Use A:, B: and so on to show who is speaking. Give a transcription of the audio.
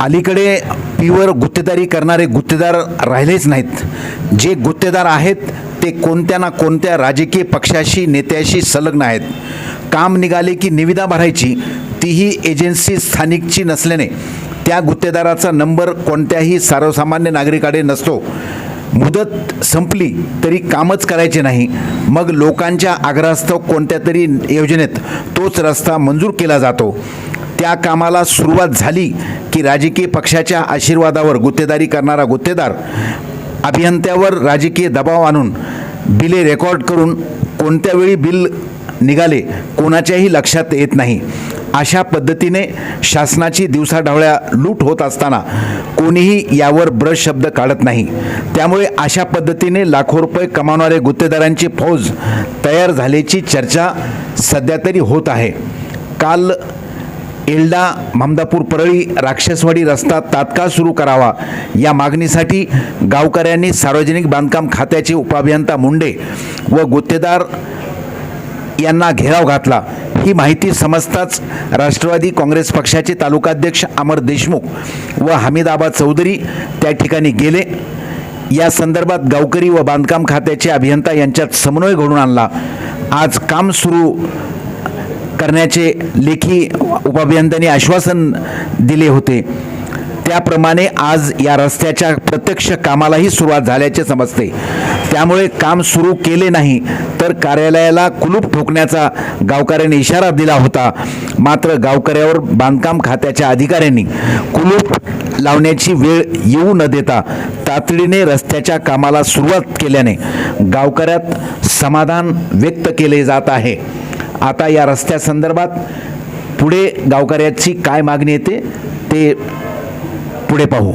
A: अलीकडे पीवर गुत्तेदारी करणारे गुत्तेदार राहिलेच नाहीत. जे गुत्तेदार आहेत ते कोणत्या ना कोणत्या राजकीय पक्षाशी नेत्याशी संलग्न आहेत. काम निघाले की निविदा भरायची तीही एजन्सी स्थानिकची नसल्याने त्या गुत्तेदाराचा नंबर कोणत्याही सर्वसामान्य नागरिकाकडे नसतो. मुदत संपली तरी कामच करायचे नाही. मग लोकांच्या आग्रहास्तव कोणत्या तरी योजनेत तोच रस्ता मंजूर केला जातो. त्या कामाला सुरुवात झाली की राजकीय पक्षाच्या आशीर्वादावर गुत्तेदारी करणारा गुत्तेदार अभियंत्यावर राजकीय दबाव आणून बिले रेकॉर्ड करून कोणत्या वेळी बिल निघाले कोणाच्याही लक्षात येत नाही. अशा पद्धतीने शासनाची दिवसाढवळ्या लूट होत असताना कोणीही यावर ब्रश शब्द काढत नाही. त्यामुळे अशा पद्धतीने लाखो रुपये कमावणारे गुत्तेदारांची फौज तयार झाल्याची चर्चा सध्या तरी होत आहे. काल एल्डा ममदापूर परळी राक्षसवाडी रस्ता तात्काळ सुरू करावा. या मागणीसाठी गावकऱ्यांनी सार्वजनिक बांधकाम खात्याचे उपअभियंता मुंडे व गुत्तेदार यांना घेराव घातला. ही माहिती समजताच राष्ट्रवादी काँग्रेस पक्षाचे तालुकाध्यक्ष अमर देशमुख व हमीदाबाद चौधरी त्या ठिकाणी गेले. या संदर्भात गावकरी व बांधकाम खात्याचे अभियंता यांच्यात समन्वय घडून आणला. आज काम सुरू करण्याचे लेखी उपाभियंत्यांनी आश्वासन दिले होते. त्याप्रमाणे आज या रस्त्याच्या प्रत्यक्ष कामालाही सुरुवात झाल्याचे समजते. त्यामुळे काम सुरू केले नाही तर कार्यालयाला कुलूप ठोकण्याचा गावकऱ्यांनी इशारा दिला होता. मात्र गावकऱ्यावर बांधकाम खात्याच्या अधिकाऱ्यांनी कुलूप लावण्याची वेळ येऊ न देता तातडीने रस्त्याच्या कामाला सुरुवात केल्याने गावकऱ्यात समाधान व्यक्त केले जात आहे. आता या रस्त्यासंदर्भात पुढे गावकऱ्याची काय मागणी येते ते पुढे पाहू.